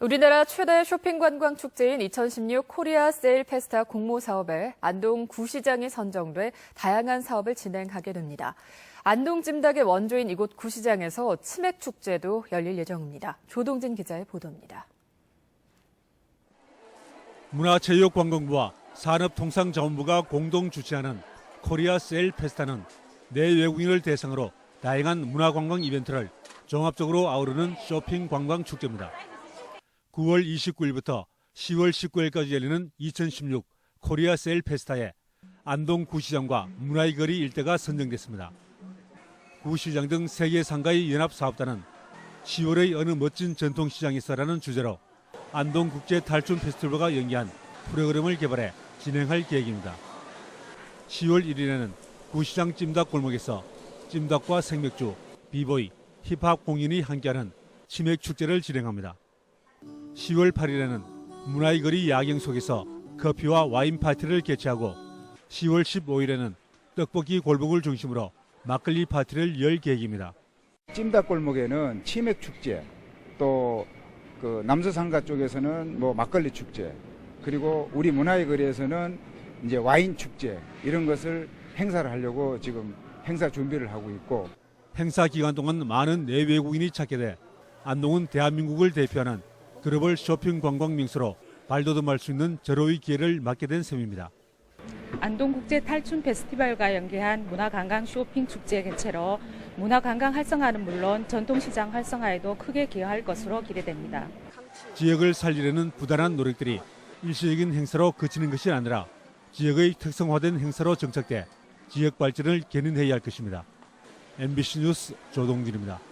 우리나라 최대 쇼핑 관광 축제인 2016 코리아 세일 페스타 공모 사업에 안동 구시장이 선정돼 다양한 사업을 진행하게 됩니다. 안동 찜닭의 원조인 이곳 구시장에서 치맥 축제도 열릴 예정입니다. 조동진 기자의 보도입니다. 문화체육관광부와 산업통상자원부가 공동 주최하는 코리아 세일 페스타는 내외국인을 대상으로 다양한 문화관광 이벤트를 종합적으로 아우르는 쇼핑 관광 축제입니다. 9월 29일부터 10월 19일까지 열리는 2016 코리아 세일 페스타에 안동 구시장과 문화의 거리 일대가 선정됐습니다. 구시장 등 세계 상가의 연합 사업단은 10월의 어느 멋진 전통시장에서라는 주제로 안동 국제 탈춤 페스티벌과 연계한 프로그램을 개발해 진행할 계획입니다. 10월 1일에는 구시장 찜닭 골목에서 찜닭과 생맥주, 비보이, 힙합 공연이 함께하는 치맥 축제를 진행합니다. 10월 8일에는 문화의 거리 야경 속에서 커피와 와인 파티를 개최하고 10월 15일에는 떡볶이 골목을 중심으로 막걸리 파티를 열 계획입니다. 찜닭 골목에는 치맥 축제, 또 그 남서상가 쪽에서는 뭐 막걸리 축제, 그리고 우리 문화의 거리에서는 이제 와인 축제 이런 것을 행사를 하려고 지금 행사 준비를 하고 있고 행사 기간 동안 많은 내외국인이 찾게 돼 안동은 대한민국을 대표하는 글로벌 쇼핑 관광 명소로 발돋움할 수 있는 절호의 기회를 맞게 된 셈입니다. 안동국제 탈춤 페스티벌과 연계한 문화관광 쇼핑 축제 개최로 문화관광 활성화는 물론 전통시장 활성화에도 크게 기여할 것으로 기대됩니다. 지역을 살리려는 부단한 노력들이 일시적인 행사로 그치는 것이 아니라 지역의 특성화된 행사로 정착돼 지역 발전을 견인해야 할 것입니다. MBC 뉴스 조동진입니다.